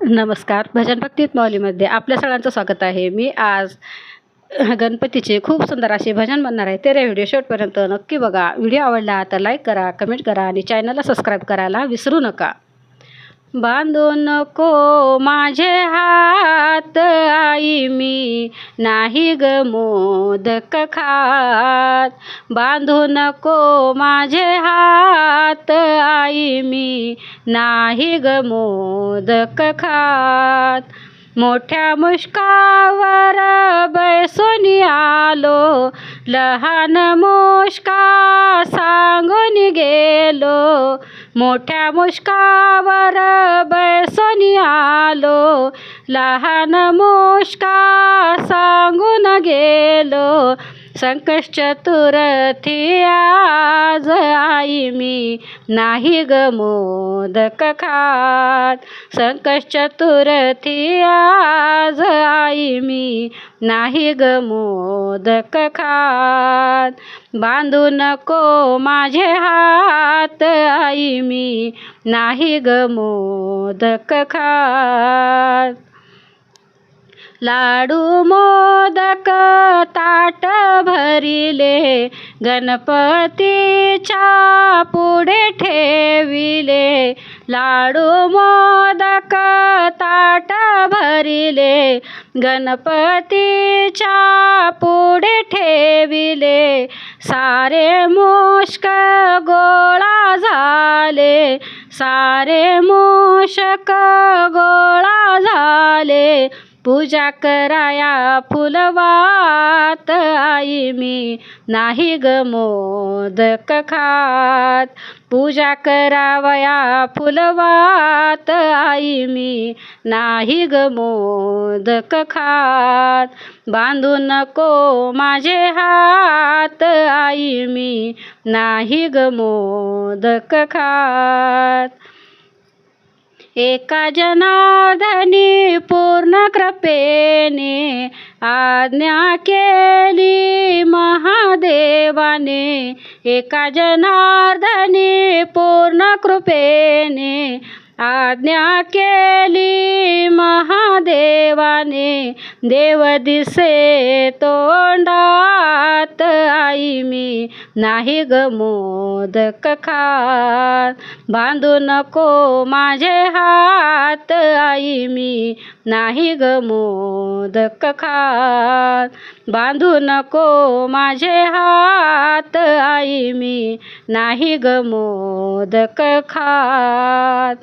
नमस्कार. भजन भक्तीत माऊलीमध्ये आपल्या सगळ्यांचं स्वागत आहे. मी आज गणपतीचे खूप सुंदर असे भजन बनणार आहे. ते व्हिडिओ शेवटपर्यंत नक्की बघा. व्हिडिओ आवडला तर लाईक करा कमेंट करा आणि चॅनलला सबस्क्राईब करायला विसरू नका. बांधू नको माझे हात आई मी नाही ग मोदक खात. बांधू नको माझे हात आई मी नाही ग मोदक खात. मोठ्या मुष्कावर बैसून आलो लहान मुष्का सांगून गेलो. मोठ्या मुष्कावर बैसून आलो. लहान मुष्का सांगून गेलो. संकष्ट चतुर्थी आज आई मी. नाही ग मोदक खात. संकष्ट चतुर्थी आज आई मी. नाही ग मोदक खात. बांधू नको माझे हात आई मी नाही ग मोदक खात. लाडू मोदक ताट भरिले गणपतीच्या पुढे ठेविले. लाडू मोदक ताट भरिले गणपतीच्या पुढे ठेविले. सारे मोष्क गोळा झाले. सारे मोषक गोळा झाले पूजा कराया फुलवात आई मी नाही ग मोदक खात. पूजा करावया फुलवात आई मी नाही ग मोदक खात. बांधू नको माझे हात आई मी नाही ग मोदक खात. एका जनार्दनी पूर्ण कृपेने आज्ञा केली महादेवाने. एका जनार्दनी पूर्ण कृपेने आज्ञा केली महादेवाने. देव दिसे तोंडात मी नाही ग मोदक खात. बांधू नको माझे हात आई मी नाही ग मोदक खात. बांधू नको माझे हात आई मी नाही ग मोदक खात.